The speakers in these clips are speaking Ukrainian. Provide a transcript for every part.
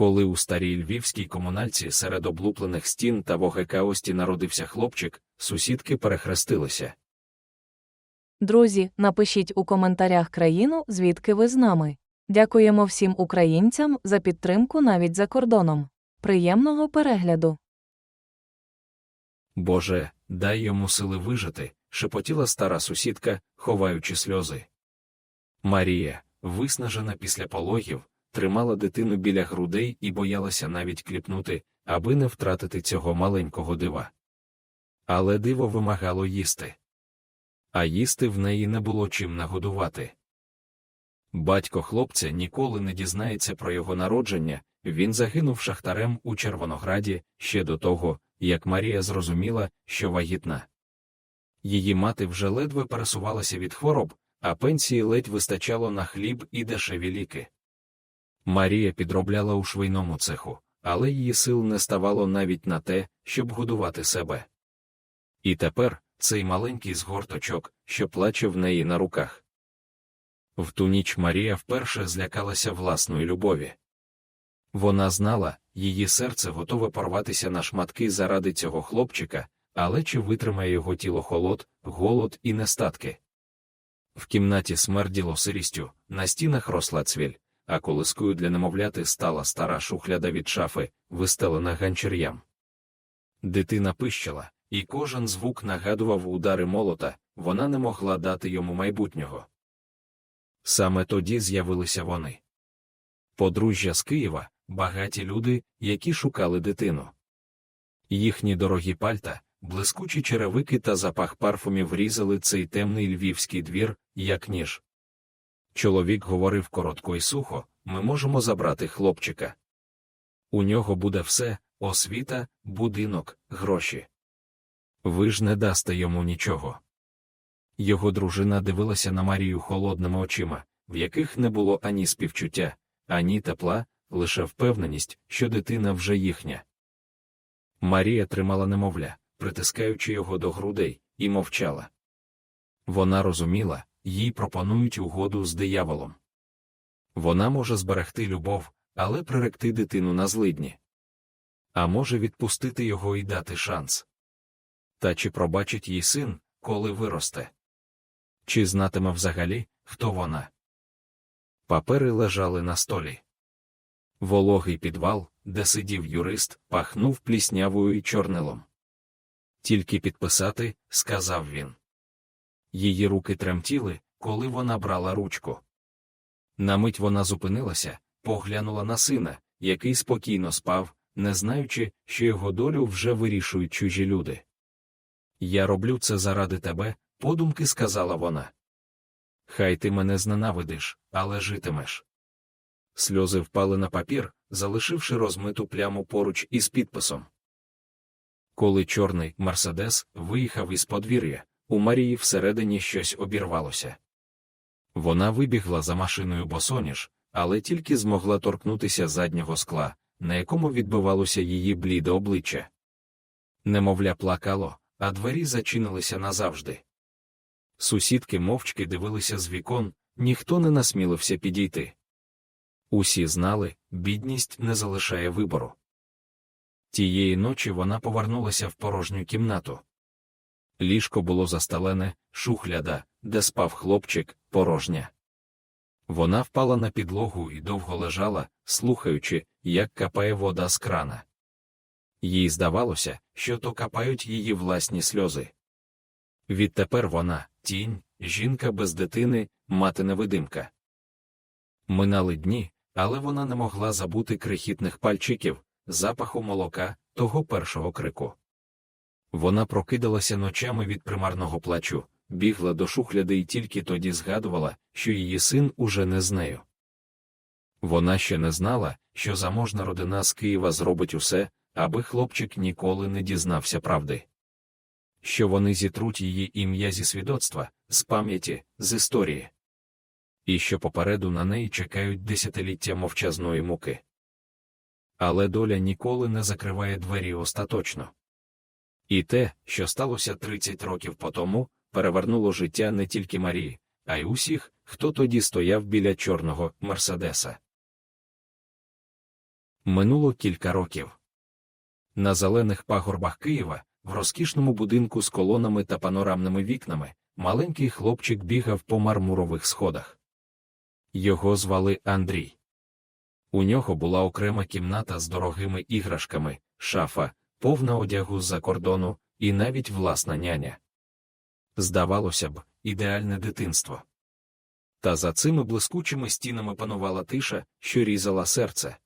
Коли у старій львівській комунальці серед облуплених стін та вогекаості народився хлопчик, сусідки перехрестилися. Друзі, напишіть у коментарях країну, звідки ви з нами. Дякуємо всім українцям за підтримку навіть за кордоном. Приємного перегляду! Боже, дай йому сили вижити, шепотіла стара сусідка, ховаючи сльози. Марія, виснажена після пологів, тримала дитину біля грудей і боялася навіть кліпнути, аби не втратити цього маленького дива. Але диво вимагало їсти. А їсти в неї не було чим нагодувати. Батько хлопця ніколи не дізнається про його народження, він загинув шахтарем у Червонограді ще до того, як Марія зрозуміла, що вагітна. Її мати вже ледве пересувалася від хвороб, а пенсії ледь вистачало на хліб і дешеві ліки. Марія підробляла у швейному цеху, але її сил не ставало навіть на те, щоб годувати себе. І тепер цей маленький згорточок, що плаче в неї на руках. В ту ніч Марія вперше злякалася власної любові. Вона знала, її серце готове порватися на шматки заради цього хлопчика, але чи витримає його тіло холод, голод і нестатки? В кімнаті смерділо сирістю, на стінах росла цвіль, а колискою для немовляти стала стара шухляда від шафи, вистелена ганчір'ям. Дитина пищала, і кожен звук нагадував удари молота, вона не могла дати йому майбутнього. Саме тоді з'явилися вони. Подружжя з Києва, багаті люди, які шукали дитину. Їхні дорогі пальта, блискучі черевики та запах парфумів різали цей темний львівський двір, як ніж. Чоловік говорив коротко і сухо ми можемо забрати хлопчика. У нього буде все освіта, будинок, гроші. Ви ж не дасте йому нічого. Його дружина дивилася на Марію холодними очима, в яких не було ані співчуття, ані тепла, лише впевненість, що дитина вже їхня. Марія тримала немовля, притискаючи його до грудей, і мовчала. Вона розуміла, їй пропонують угоду з дияволом. Вона може зберегти любов, але приректи дитину на злидні. А може відпустити його і дати шанс. Та чи пробачить їй син, коли виросте? Чи знатиме взагалі, хто вона? Папери лежали на столі. Вологий підвал, де сидів юрист, пахнув пліснявою і чорнилом. Тільки підписати, сказав він. Її руки тремтіли, коли вона брала ручку. На мить вона зупинилася, поглянула на сина, який спокійно спав, не знаючи, що його долю вже вирішують чужі люди. Я роблю це заради тебе, подумки сказала вона. Хай ти мене зненавидиш, але житимеш. Сльози впали на папір, залишивши розмиту пляму поруч із підписом. Коли чорний Мерседес виїхав із подвір'я, у Марії всередині щось обірвалося. Вона вибігла за машиною босоніж, але тільки змогла торкнутися заднього скла, на якому відбивалося її бліде обличчя. Немовля плакало, а двері зачинилися назавжди. Сусідки мовчки дивилися з вікон, ніхто не насмілився підійти. Усі знали, бідність не залишає вибору. Тієї ночі вона повернулася в порожню кімнату. Ліжко було застелене, шухляда, де спав хлопчик, порожня. Вона впала на підлогу і довго лежала, слухаючи, як капає вода з крана. Їй здавалося, що то капають її власні сльози. Відтепер вона, тінь, жінка без дитини, мати невидимка. Минали дні, але вона не могла забути крихітних пальчиків, запаху молока, того першого крику. Вона прокидалася ночами від примарного плачу, бігла до шухляди і тільки тоді згадувала, що її син уже не з нею. Вона ще не знала, що заможна родина з Києва зробить усе, аби хлопчик ніколи не дізнався правди. Що вони зітруть її ім'я зі свідоцтва, з пам'яті, з історії. І що попереду на неї чекають десятиліття мовчазної муки. Але доля ніколи не закриває двері остаточно. І те, що сталося 30 років по тому, перевернуло життя не тільки Марії, а й усіх, хто тоді стояв біля чорного Мерседеса. Минуло кілька років. На зелених пагорбах Києва, в розкішному будинку з колонами та панорамними вікнами, маленький хлопчик бігав по мармурових сходах. Його звали Андрій. У нього була окрема кімната з дорогими іграшками, шафа, повна одягу з-за кордону і навіть власна няня. Здавалося б, ідеальне дитинство. Та за цими блискучими стінами панувала тиша, що різала серце.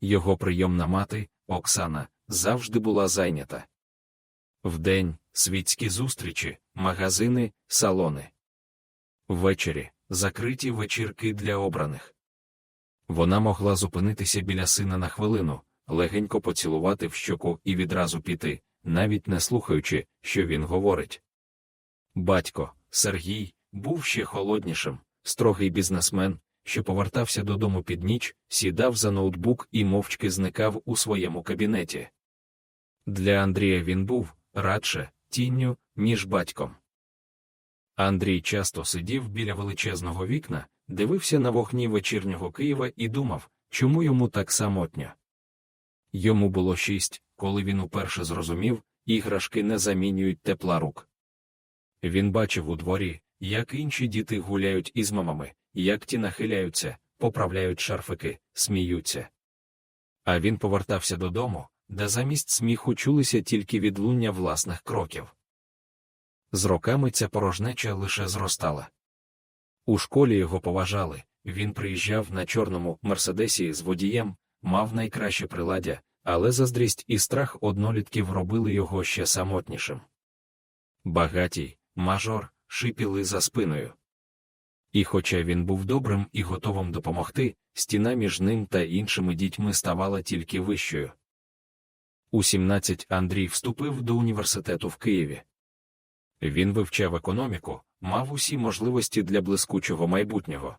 Його прийомна мати, Оксана, завжди була зайнята. Вдень світські зустрічі, магазини, салони. Ввечері закриті вечірки для обраних. Вона могла зупинитися біля сина на хвилину, легенько поцілувати в щоку і відразу піти, навіть не слухаючи, що він говорить. Батько, Сергій, був ще холоднішим, строгий бізнесмен, що повертався додому під ніч, сідав за ноутбук і мовчки зникав у своєму кабінеті. Для Андрія він був радше тінню, ніж батьком. Андрій часто сидів біля величезного вікна, дивився на вогні вечірнього Києва і думав, чому йому так самотньо. Йому було шість, коли він уперше зрозумів, іграшки не замінюють тепла рук. Він бачив у дворі, як інші діти гуляють із мамами, як ті нахиляються, поправляють шарфики, сміються. А він повертався додому, де замість сміху чулися тільки відлуння власних кроків. З роками ця порожнеча лише зростала. У школі його поважали, він приїжджав на чорному мерседесі з водієм, мав найкраще приладдя, але заздрість і страх однолітків робили його ще самотнішим. Багатій, мажор, шипіли за спиною. І хоча він був добрим і готовим допомогти, стіна між ним та іншими дітьми ставала тільки вищою. У 17 Андрій вступив до університету в Києві. Він вивчав економіку, мав усі можливості для блискучого майбутнього.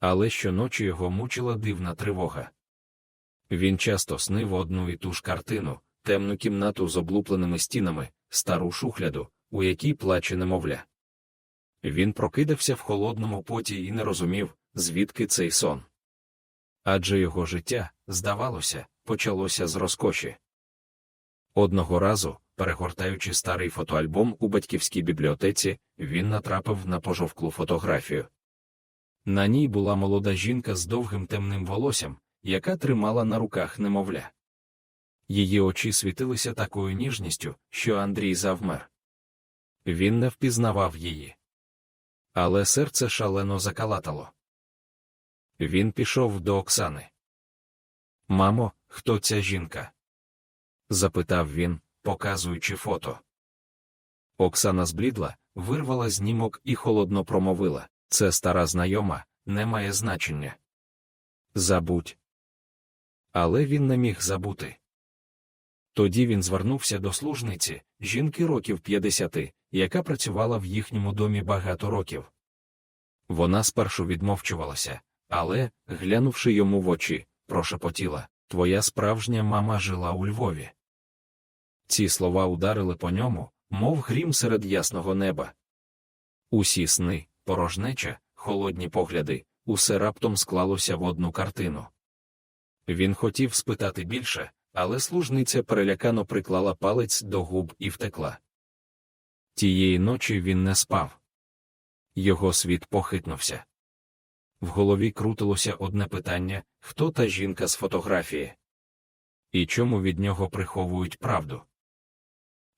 Але щоночі його мучила дивна тривога. Він часто снив одну і ту ж картину, темну кімнату з облупленими стінами, стару шухляду, у якій плаче немовля. Він прокидався в холодному поті і не розумів, звідки цей сон. Адже його життя, здавалося, почалося з розкоші. Одного разу, перегортаючи старий фотоальбом у батьківській бібліотеці, він натрапив на пожовклу фотографію. На ній була молода жінка з довгим темним волоссям, яка тримала на руках немовля. Її очі світилися такою ніжністю, що Андрій завмер. Він не впізнавав її. Але серце шалено закалатало. Він пішов до Оксани. Мамо, хто ця жінка? запитав він, показуючи фото. Оксана зблідла, вирвала знімок і холодно промовила це стара знайома, не має значення. Забудь. Але він не міг забути. Тоді він звернувся до служниці, жінки років 50, яка працювала в їхньому домі багато років. Вона спершу відмовчувалася, але, глянувши йому в очі, прошепотіла Твоя справжня мама жила у Львові. Ці слова ударили по ньому, мов грім серед ясного неба. Усі сни, порожнеча, холодні погляди, усе раптом склалося в одну картину. Він хотів спитати більше, але служниця перелякано приклала палець до губ і втекла. Тієї ночі він не спав. Його світ похитнувся. В голові крутилося одне питання хто та жінка з фотографії? І чому від нього приховують правду?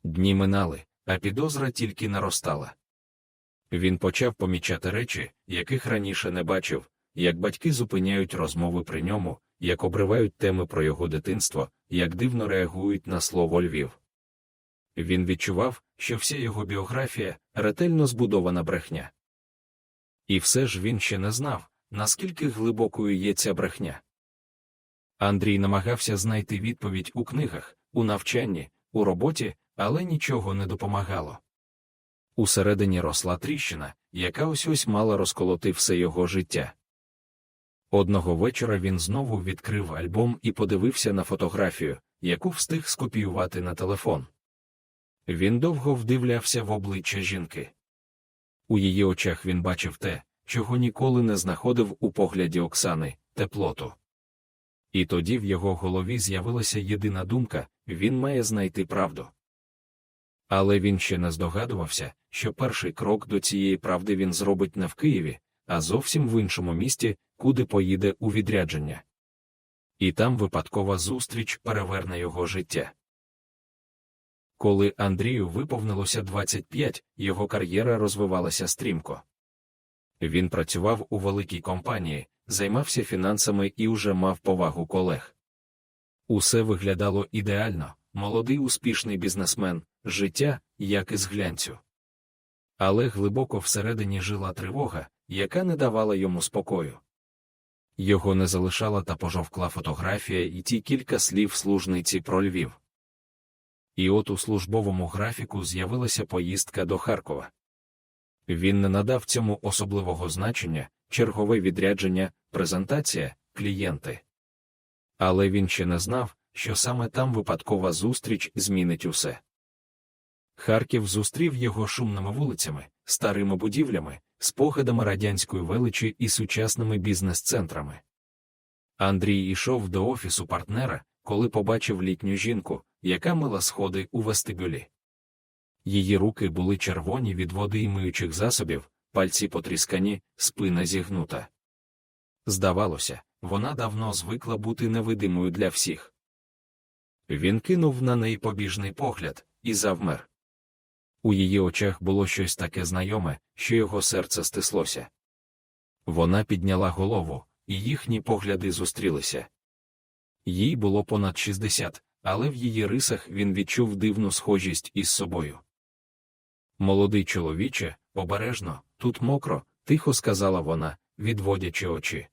Дні минали, а підозра тільки наростала. Він почав помічати речі, яких раніше не бачив, як батьки зупиняють розмови при ньому, як обривають теми про його дитинство, як дивно реагують на слово Львів. Він відчував, що вся його біографія ретельно збудована брехня. І все ж він ще не знав, наскільки глибокою є ця брехня. Андрій намагався знайти відповідь у книгах, у навчанні, у роботі, але нічого не допомагало. Усередині росла тріщина, яка ось ось мала розколоти все його життя. Одного вечора він знову відкрив альбом і подивився на фотографію, яку встиг скопіювати на телефон. Він довго вдивлявся в обличчя жінки. У її очах він бачив те, чого ніколи не знаходив у погляді Оксани теплоту. І тоді в його голові з'явилася єдина думка він має знайти правду. Але він ще не здогадувався, що перший крок до цієї правди він зробить не в Києві, а зовсім в іншому місті, куди поїде у відрядження. І там випадкова зустріч переверне його життя. Коли Андрію виповнилося 25, його кар'єра розвивалася стрімко. Він працював у великій компанії, займався фінансами і уже мав повагу колег. Усе виглядало ідеально, молодий успішний бізнесмен, життя, як із глянцю. Але глибоко всередині жила тривога, яка не давала йому спокою. Його не залишала та пожовкла фотографія і ті кілька слів служниці про Львів. І от у службовому графіку з'явилася поїздка до Харкова. Він не надав цьому особливого значення, чергове відрядження, презентація, клієнти. Але він ще не знав, що саме там випадкова зустріч змінить усе. Харків зустрів його шумними вулицями, старими будівлями, спогадами радянської величі і сучасними бізнес-центрами. Андрій ішов до офісу партнера, коли побачив літню жінку, яка мила сходи у вестибюлі. Її руки були червоні від води і миючих засобів, пальці потріскані, спина зігнута. Здавалося, вона давно звикла бути невидимою для всіх. Він кинув на неї побіжний погляд і завмер. У її очах було щось таке знайоме, що його серце стислося. Вона підняла голову, і їхні погляди зустрілися. Їй було понад 60, але в її рисах він відчув дивну схожість із собою. Молодий чоловіче, обережно, тут мокро, тихо сказала вона, відводячи очі.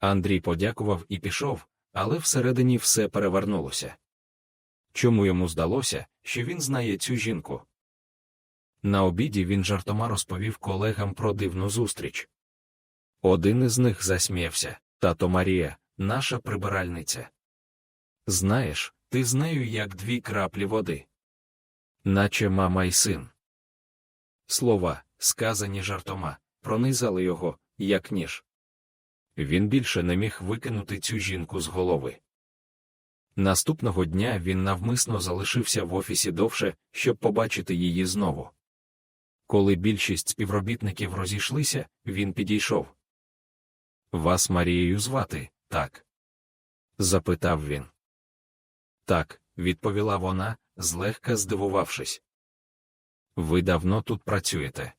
Андрій подякував і пішов, але всередині все перевернулося. Чому йому здалося, що він знає цю жінку? На обіді він жартома розповів колегам про дивну зустріч. Один із них засміявся тато Марія, наша прибиральниця. Знаєш, ти з нею як дві краплі води. Наче мама й син. Слова, сказані жартома, пронизали його, як ніж. Він більше не міг викинути цю жінку з голови. Наступного дня він навмисно залишився в офісі довше, щоб побачити її знову. Коли більшість співробітників розійшлися, він підійшов. Вас Марією звати, так? запитав він. Так, відповіла вона, злегка здивувавшись. Ви давно тут працюєте.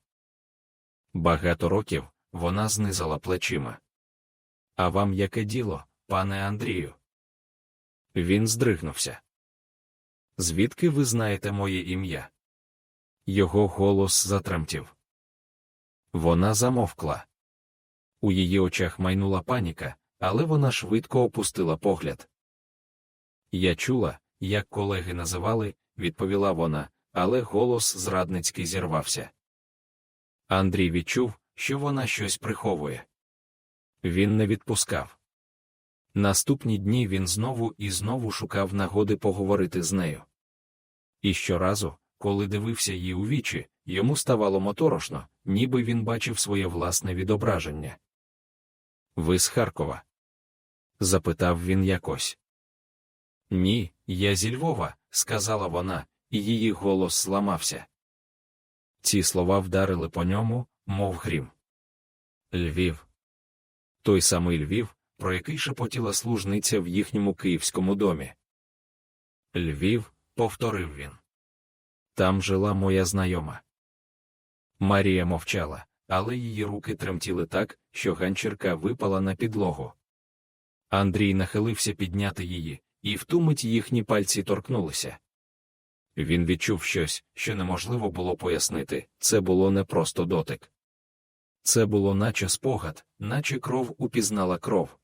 Багато років вона знизала плечима. А вам яке діло, пане Андрію? Він здригнувся. Звідки ви знаєте моє ім'я? Його голос затремтів. Вона замовкла. У її очах майнула паніка, але вона швидко опустила погляд. Я чула, як колеги називали, відповіла вона, але голос зрадницький зірвався. Андрій відчув, що вона щось приховує. Він не відпускав. Наступні дні він знову і знову шукав нагоди поговорити з нею. І щоразу, коли дивився їй у вічі, йому ставало моторошно, ніби він бачив своє власне відображення. Ви з Харкова? запитав він якось. Ні, я зі Львова, сказала вона, і її голос зламався. Ці слова вдарили по ньому, мов грім. Львів. Той самий Львів, про який шепотіла служниця в їхньому київському домі. Львів, повторив він. Там жила моя знайома. Марія мовчала, але її руки тремтіли так, що ганчірка випала на підлогу. Андрій нахилився підняти її, і в ту мить їхні пальці торкнулися. Він відчув щось, що неможливо було пояснити це було не просто дотик. Це було наче спогад, наче кров упізнала кров.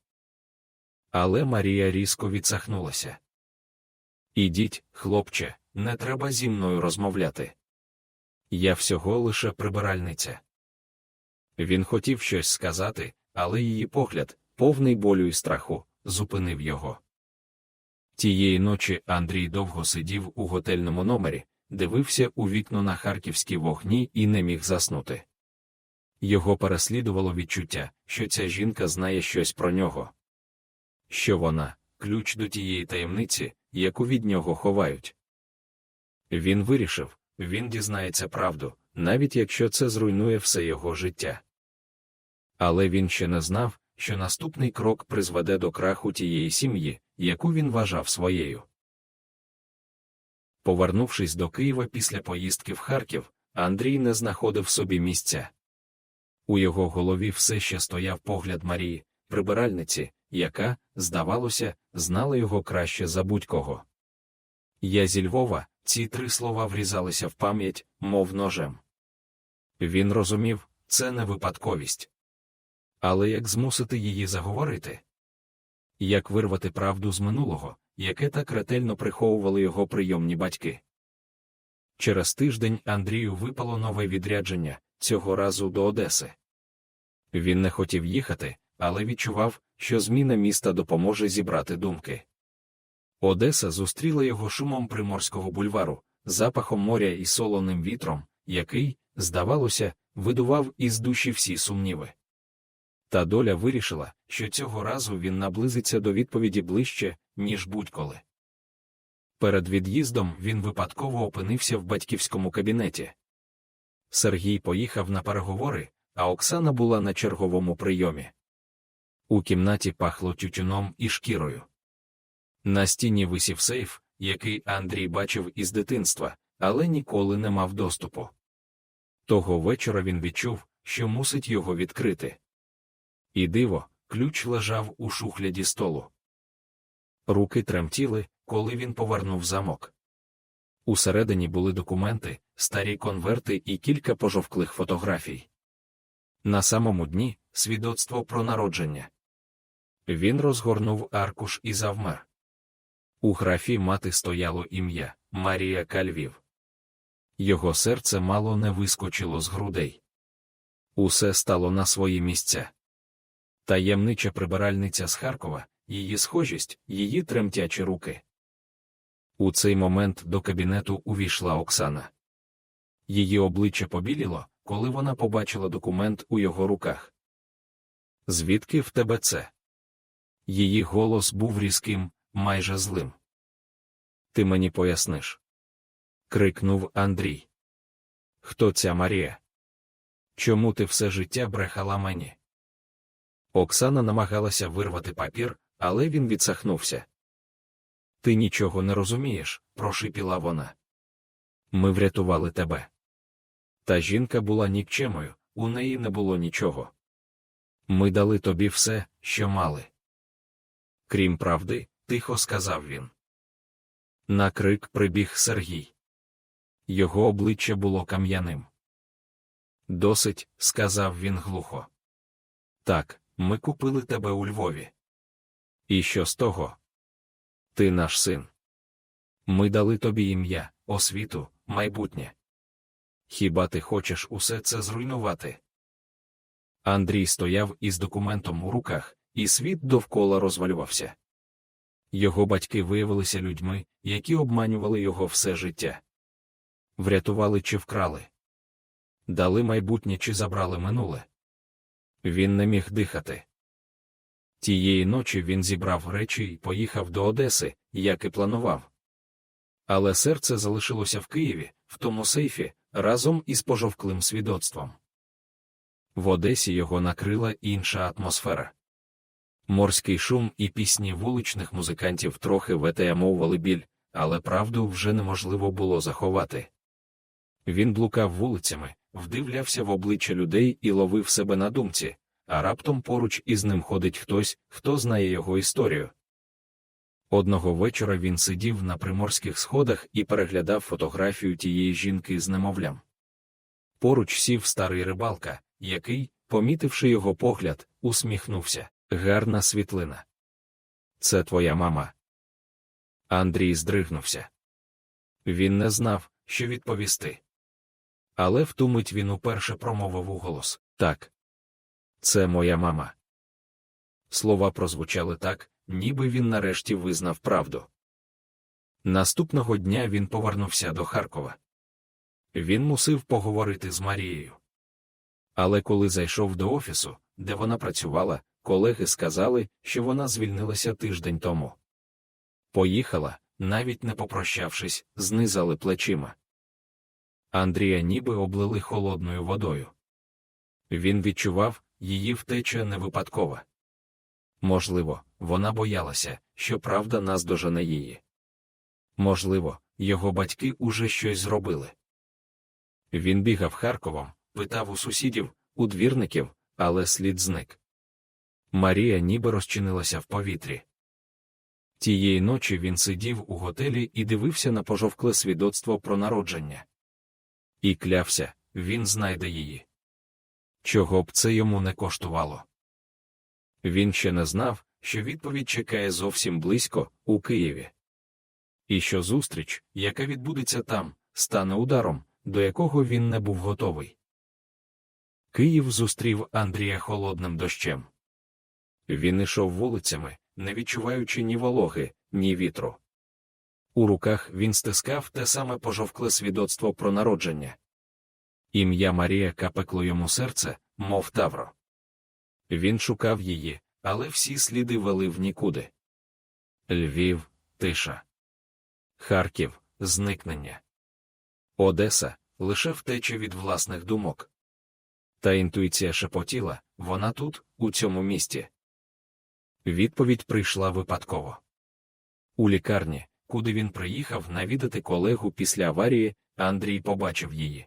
Але Марія різко відсахнулася. Ідіть, хлопче, не треба зі мною розмовляти. Я всього лише прибиральниця. Він хотів щось сказати, але її погляд, повний болю і страху, зупинив його. Тієї ночі Андрій довго сидів у готельному номері, дивився у вікно на харківські вогні і не міг заснути. Його переслідувало відчуття, що ця жінка знає щось про нього. що вона ключ до тієї таємниці, яку від нього ховають. Він вирішив, він дізнається правду, навіть якщо це зруйнує все його життя. Але він ще не знав, що наступний крок призведе до краху тієї сім'ї, яку він вважав своєю. Повернувшись до Києва після поїздки в Харків, Андрій не знаходив собі місця. У його голові все ще стояв погляд Марії, прибиральниці, яка, здавалося, знала його краще за будь-кого. Я зі Львова, ці три слова врізалися в пам'ять, мов ножем. Він розумів, це не випадковість. Але як змусити її заговорити? Як вирвати правду з минулого, яке так ретельно приховували його прийомні батьки? Через тиждень Андрію випало нове відрядження, цього разу до Одеси. Він не хотів їхати, але відчував, що зміна міста допоможе зібрати думки. Одеса зустріла його шумом приморського бульвару, запахом моря і солоним вітром, який, здавалося, видував із душі всі сумніви. Та доля вирішила, що цього разу він наблизиться до відповіді ближче, ніж будь-коли. Перед від'їздом він випадково опинився в батьківському кабінеті. Сергій поїхав на переговори, а Оксана була на черговому прийомі. У кімнаті пахло тютюном і шкірою. На стіні висів сейф, який Андрій бачив із дитинства, але ніколи не мав доступу. Того вечора він відчув, що мусить його відкрити. І диво, ключ лежав у шухляді столу. Руки тремтіли, коли він повернув замок. Усередині були документи, старі конверти і кілька пожовклих фотографій. На самому дні свідоцтво про народження. Він розгорнув аркуш і завмер. У графі мати стояло ім'я Марія Кальвів. Його серце мало не вискочило з грудей. Усе стало на свої місця. Таємнича прибиральниця з Харкова, її схожість, її тремтячі руки. У цей момент до кабінету увійшла Оксана. Її обличчя побіліло, коли вона побачила документ у його руках. Звідки в тебе це? Її голос був різким, майже злим. Ти мені поясниш. крикнув Андрій. Хто ця Марія? Чому ти все життя брехала мені? Оксана намагалася вирвати папір, але він відсахнувся. Ти нічого не розумієш, прошипіла вона. Ми врятували тебе. Та жінка була нікчемою, у неї не було нічого. Ми дали тобі все, що мали. Крім правди, тихо сказав він. На крик прибіг Сергій. Його обличчя було кам'яним. Досить, сказав він глухо. Так, ми купили тебе у Львові. І що з того? Ти наш син. Ми дали тобі ім'я, освіту, майбутнє. Хіба ти хочеш усе це зруйнувати? Андрій стояв із документом у руках, і світ довкола розвалювався. Його батьки виявилися людьми, які обманювали його все життя. Врятували чи вкрали, дали майбутнє чи забрали минуле. Він не міг дихати. Тієї ночі він зібрав речі і поїхав до Одеси, як і планував. Але серце залишилося в Києві, в тому сейфі, разом із пожовклим свідоцтвом. В Одесі його накрила інша атмосфера. Морський шум і пісні вуличних музикантів трохи витаямовували біль, але правду вже неможливо було заховати. Він блукав вулицями, вдивлявся в обличчя людей і ловив себе на думці, а раптом поруч із ним ходить хтось, хто знає його історію. Одного вечора він сидів на приморських сходах і переглядав фотографію тієї жінки з немовлям. Поруч сів старий рибалка, який, помітивши його погляд, усміхнувся. Гарна світлина. Це твоя мама. Андрій здригнувся. Він не знав, що відповісти. Але в ту мить він уперше промовив у голос Так. Це моя мама. Слова прозвучали так, ніби він нарешті визнав правду. Наступного дня він повернувся до Харкова. Він мусив поговорити з Марією. Але коли зайшов до офісу, де вона працювала, колеги сказали, що вона звільнилася тиждень тому. Поїхала, навіть не попрощавшись, знизали плечима. Андрія ніби облили холодною водою. Він відчував, її втеча не випадкова. Можливо, вона боялася, що правда наздожене її. Можливо, його батьки уже щось зробили. Він бігав Харковом, питав у сусідів, у двірників, але слід зник. Марія ніби розчинилася в повітрі. Тієї ночі він сидів у готелі і дивився на пожовкле свідоцтво про народження. І клявся, він знайде її. Чого б це йому не коштувало. Він ще не знав, що відповідь чекає зовсім близько, у Києві. І що зустріч, яка відбудеться там, стане ударом, до якого він не був готовий. Київ зустрів Андрія холодним дощем. Він ішов вулицями, не відчуваючи ні вологи, ні вітру. У руках він стискав те саме пожовкле свідоцтво про народження. Ім'я Марія капекло йому серце, мов тавро. Він шукав її, але всі сліди вели в нікуди. Львів, тиша. Харків, зникнення. Одеса лише втеча від власних думок. Та інтуїція шепотіла вона тут, у цьому місті. Відповідь прийшла випадково. У лікарні, куди він приїхав навідати колегу після аварії, Андрій побачив її.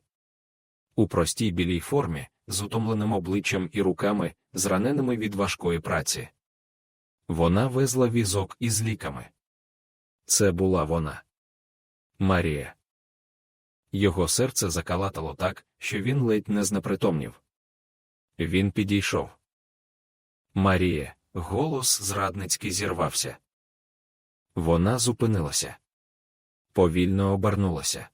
У простій білій формі, з утомленим обличчям і руками, зраненими від важкої праці. Вона везла візок із ліками. Це була вона. Марія. Його серце закалатало так, що він ледь не знепритомнів. Він підійшов. Марія, голос зрадницький зірвався. Вона зупинилася. Повільно обернулася.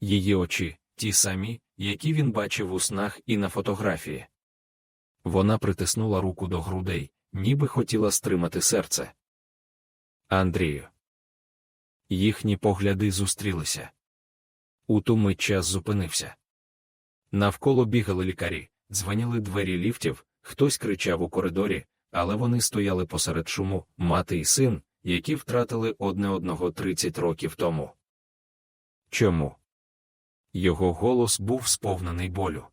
Її очі, ті самі, які він бачив у снах і на фотографії. Вона притиснула руку до грудей, ніби хотіла стримати серце. Андрію. Їхні погляди зустрілися. У ту мить час зупинився. Навколо бігали лікарі, дзвоніли двері ліфтів, хтось кричав у коридорі, але вони стояли посеред шуму, мати і син, які втратили одне одного 30 років тому. Чому? Його голос був сповнений болю.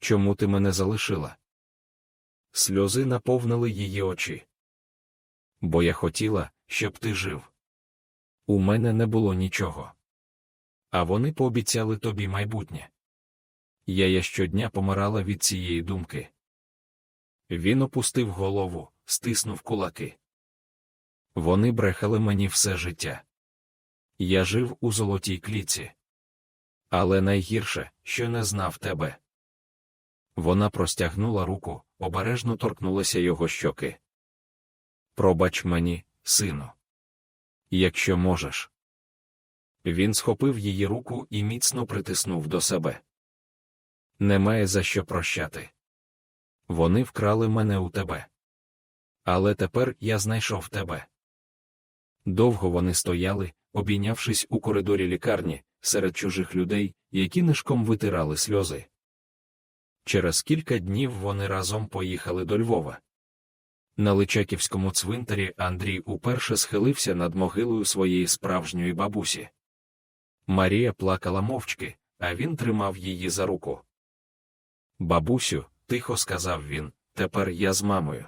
Чому ти мене залишила? Сльози наповнили її очі. Бо я хотіла, щоб ти жив. У мене не було нічого. А вони пообіцяли тобі майбутнє. Я я щодня помирала від цієї думки. Він опустив голову, стиснув кулаки. Вони брехали мені все життя. Я жив у золотій кліці. Але найгірше, що не знав тебе. Вона простягнула руку, обережно торкнулася його щоки. Пробач мені, сину. Якщо можеш. Він схопив її руку і міцно притиснув до себе. Немає за що прощати. Вони вкрали мене у тебе. Але тепер я знайшов тебе. Довго вони стояли, обійнявшись у коридорі лікарні, серед чужих людей, які нишком витирали сльози. Через кілька днів вони разом поїхали до Львова. На Личаківському цвинтарі Андрій уперше схилився над могилою своєї справжньої бабусі. Марія плакала мовчки, а він тримав її за руку. Бабусю, тихо сказав він, тепер я з мамою.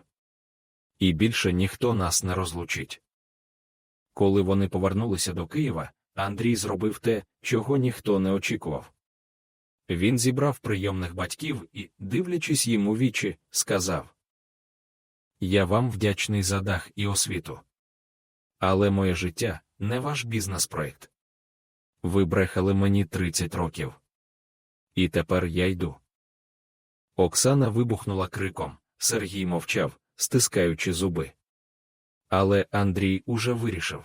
І більше ніхто нас не розлучить. Коли вони повернулися до Києва, Андрій зробив те, чого ніхто не очікував. Він зібрав прийомних батьків і, дивлячись їм у вічі, сказав: Я вам вдячний за дах і освіту. Але моє життя не ваш бізнес-проект. Ви брехали мені 30 років. І тепер я йду. Оксана вибухнула криком, Сергій мовчав, стискаючи зуби. Але Андрій уже вирішив.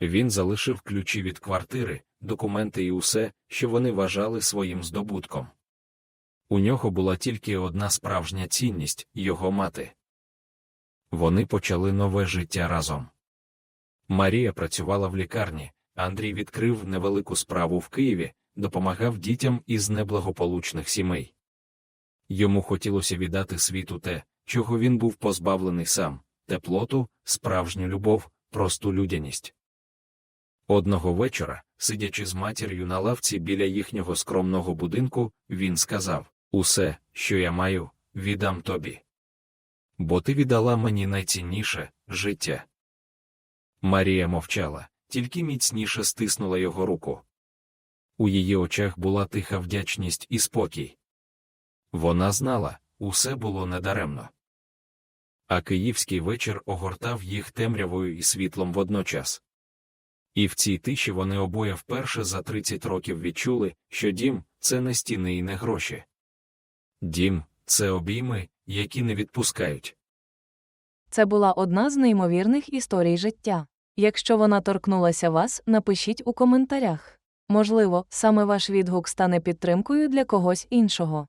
Він залишив ключі від квартири, документи і усе, що вони вважали своїм здобутком. У нього була тільки одна справжня цінність його мати. Вони почали нове життя разом. Марія працювала в лікарні, Андрій відкрив невелику справу в Києві, допомагав дітям із неблагополучних сімей. Йому хотілося віддати світу те, чого він був позбавлений сам теплоту, справжню любов, просту людяність. Одного вечора, сидячи з матір'ю на лавці біля їхнього скромного будинку, він сказав Усе, що я маю, віддам тобі. Бо ти віддала мені найцінніше життя. Марія мовчала, тільки міцніше стиснула його руку. У її очах була тиха вдячність і спокій. Вона знала, усе було недаремно. А київський вечір огортав їх темрявою і світлом водночас. І в цій тиші вони обоє вперше за 30 років відчули, що дім це не стіни і не гроші. Дім це обійми, які не відпускають. Це була одна з неймовірних історій життя. Якщо вона торкнулася вас, напишіть у коментарях. Можливо, саме ваш відгук стане підтримкою для когось іншого.